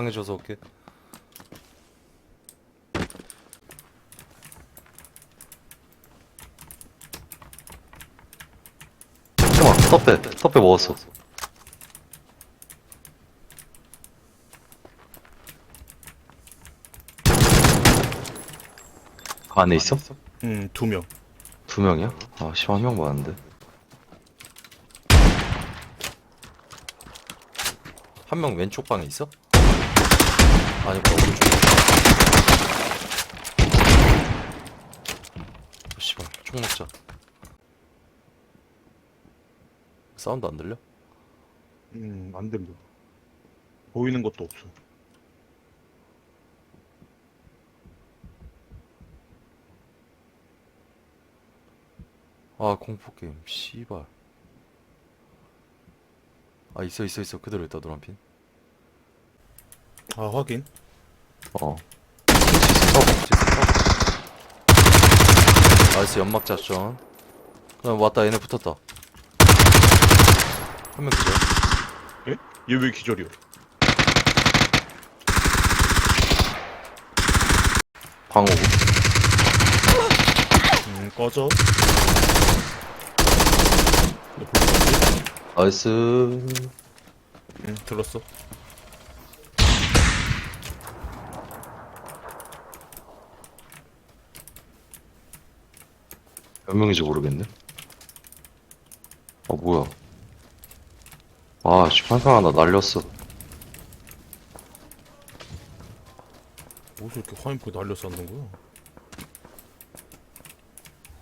강해져서 올게. 잠깐만, 떡배, 떡배 먹었어. 그 안에 있어? 음, 두 명. 두 명이야? 아, 씨, 한명 많은데. 한 명 왼쪽 방에 있어? 아니, 뭐, 오른쪽. 어, 씨발, 총 먹자. 사운드 안 들려? 음, 안 들려. 보이는 것도 없어. 아, 공포 게임, 씨발. 아, 있어, 있어, 있어. 그대로 있다, 노란 핀. 아, 확인. 어. 어, 나이스 연막 작전. 그다음 왔다 얘네 붙었다. 한 명 기절. 얘 왜 기절이야? 방어구. 음, 꺼져. 나이스. 응, 들었어. 몇 명인지 모르겠네. 아 뭐야? 아, 씨, 판상 하나 날렸어. 어디서 이렇게 화염포 날려 쐈는 거야?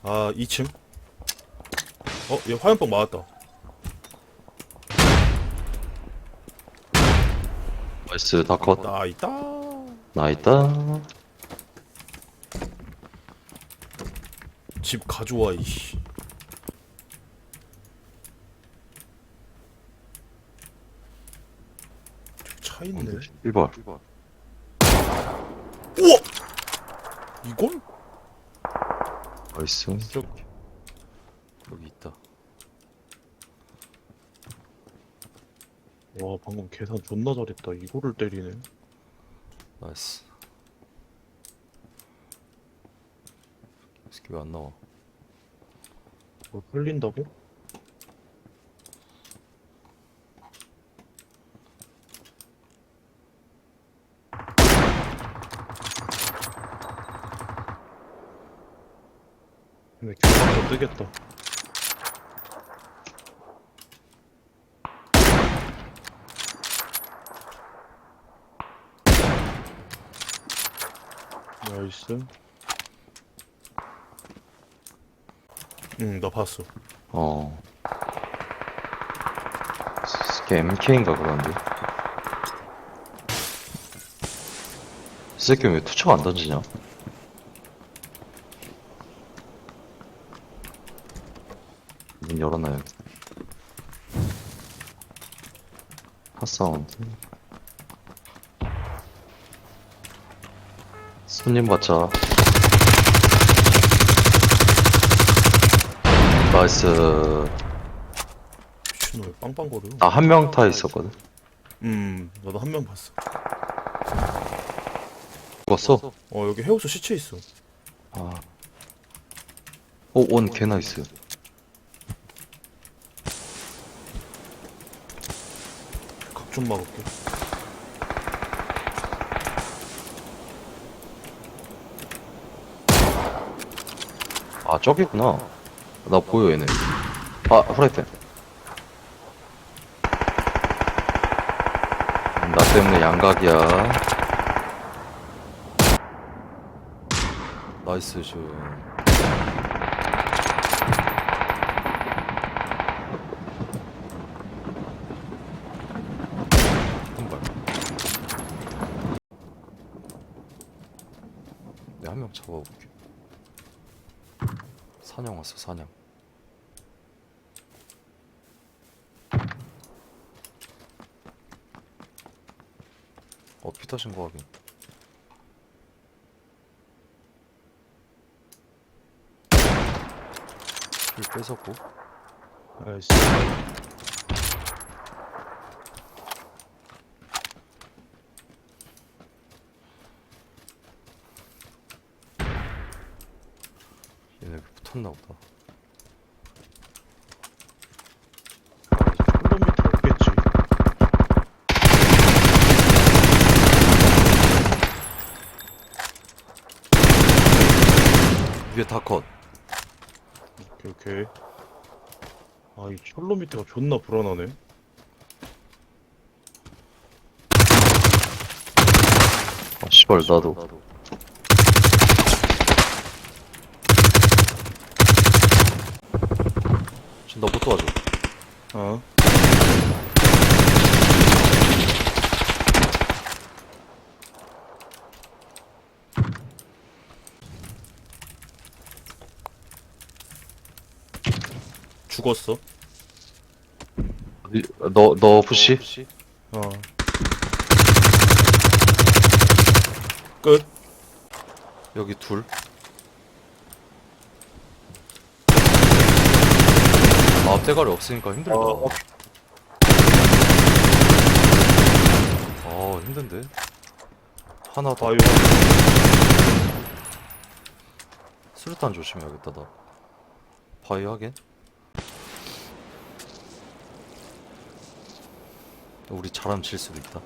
아, 2층? 어, 얘 화염병 맞았다. 나이스 다 컷. 나 있다. 나 있다. 집 가져와, 이씨. 저기 차 있네. 1번. 우와! 이건? 나이스. 저, 여기 있다. 와, 방금 계산 존나 잘했다. 이거를 때리네. 나이스. 이 새끼 왜안 나와? 뭐 흘린다고? 근데 교환도 뜨겠다. 나이스. 응, 나 봤어. 어. 스게 MK인가 그런데. 이 새끼 왜 투척 안 던지냐? 문 열어놔요. 핫사운드. 손님 받자. 나이스. 미친놈 왜 빵빵 거려? 나 한 명 타 있었거든. 음, 나도 한 명 봤어. 죽었어? 어, 여기 해우소 시체 있어. 아. 오, 원 개 나이스. 각좀 막을게. 아, 저기구나. 나 보여, 얘네. 아, 후라이팬. 음, 나 때문에 양각이야. 나이스, 슛. 한 발. 내가 한명 잡아볼게. 사냥 왔어 사냥 어 피터 신고 확인. 힐 뺏었고. 아이씨. 스. 탔나 보다. 킬로미터 없겠지. 위에 다 컷. 오케이, 오케이. 아, 이 킬로미터가 존나 불안하네. 아, 씨발 나도 지금 너 못 도와줘. 어. 죽었어. 너 너 푸시? 어. 끝. 여기 둘. 아, 대가리 없으니까 힘들다. 어. 아, 힘든데? 하나 더. 바이오. 수류탄 조심해야겠다, 나. 바위 하긴? 우리 잘하면 질 수도 있다.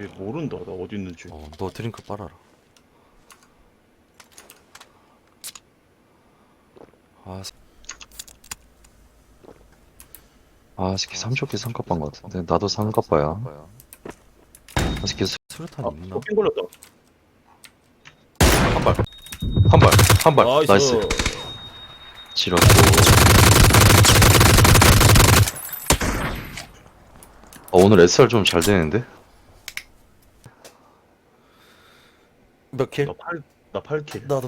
얘 모른다. 나 어디 있는지. 어, 너 드링크 빨아라. 아, 스- 아 새끼 삼촌기 삼갑반 것 같은데 나도 삼갑바야 아 새끼 수- 수류탄 아, 있나? 쇼핑 걸렸다. 한 발. 한 발. 한 발. 나이스. 나이스. 지렸고 아 오늘 SR 좀 잘 되는데? 몇 킬? 나 8, 나 8킬. 나도